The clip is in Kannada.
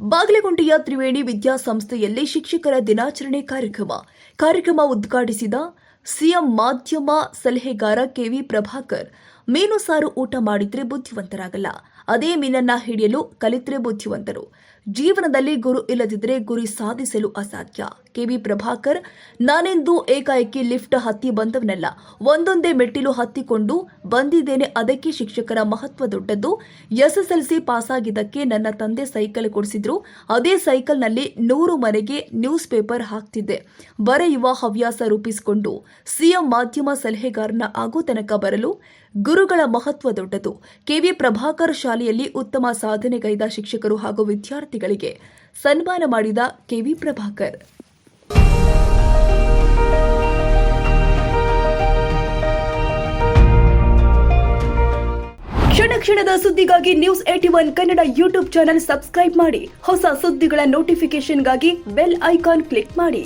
ಬಾಗಲಗುಂಟೆಯ ತ್ರಿವೇಣಿ ವಿದ್ಯಾಸಂಸ್ಥೆಯಲ್ಲಿ ಶಿಕ್ಷಕರ ದಿನಾಚರಣೆ ಕಾರ್ಯಕ್ರಮ. ಕಾರ್ಯಕ್ರಮ ಉದ್ಘಾಟಿಸಿದ ಸಿಎಂ ಮಾಧ್ಯಮ ಸಲಹೆಗಾರ ಕೆವಿ ಪ್ರಭಾಕರ್ ಮೀನು ಸಾರು ಊಟ ಮಾಡಿದ್ರೆ ಬುದ್ಧಿವಂತರಾಗಲ್ಲ. ಅದೇ ಮೀನನ್ನ ಹಿಡಿಯಲು ಕಲಿತ್ರೆ ಬುದ್ಧಿವಂತರು. ಜೀವನದಲ್ಲಿ ಗುರು ಇಲ್ಲದಿದ್ದರೆ ಗುರಿ ಸಾಧಿಸಲು ಅಸಾಧ್ಯ. ಕೆವಿ ಪ್ರಭಾಕರ್, ನಾನೆಂದು ಏಕಾಏಕಿ ಲಿಫ್ಟ್ ಹತ್ತಿ ಬಂದವನಲ್ಲ. ಒಂದೊಂದೇ ಮೆಟ್ಟಿಲು ಹತ್ತಿಕೊಂಡು ಬಂದಿದ್ದೇನೆ ಅದಕ್ಕೆ ಶಿಕ್ಷಕರ ಮಹತ್ವ ದೊಡ್ಡದ್ದು ಎಸ್ಎಸ್ಎಲ್ಸಿ ಪಾಸ್ ಆಗಿದ್ದಕ್ಕೆ ನನ್ನ ತಂದೆ ಸೈಕಲ್ ಕೊಡಿಸಿದ್ರು. ಅದೇ ಸೈಕಲ್ನಲ್ಲಿ ನೂರು ಮನೆಗೆ ನ್ಯೂಸ್ ಪೇಪರ್ ಹಾಕ್ತಿದ್ದೆ. ಬರೆಯುವ ಹವ್ಯಾಸ ರೂಪಿಸಿಕೊಂಡು. ಸಿಎಂ ಮಾಧ್ಯಮ ಸಲಹೆಗಾರನ ಆಗೋ ತನಕ ಬರಲು ಗುರುಗಳ ಮಹತ್ವ ದೊಡ್ಡದು. ಕೆವಿ ಪ್ರಭಾಕರ್ ಶಾಲೆಯಲ್ಲಿ ಉತ್ತಮ ಸಾಧನೆಗೈದ ಶಿಕ್ಷಕರು ಹಾಗೂ ವಿದ್ಯಾರ್ಥಿಗಳಿಗೆ ಸನ್ಮಾನ ಮಾಡಿದ ಕೆವಿ ಪ್ರಭಾಕರ್. ಕ್ಷಣ ಕ್ಷಣದ ಸುದ್ದಿಗಾಗಿ news AT one Kannada YouTube channel subscribe ಮಾಡಿ. ಹೊಸ ಸುದ್ದಿಗಳ ನೋಟಿಫಿಕೇಶನ್ಗಾಗಿ ಬೆಲ್ ಐಕಾನ್ ಕ್ಲಿಕ್ ಮಾಡಿ.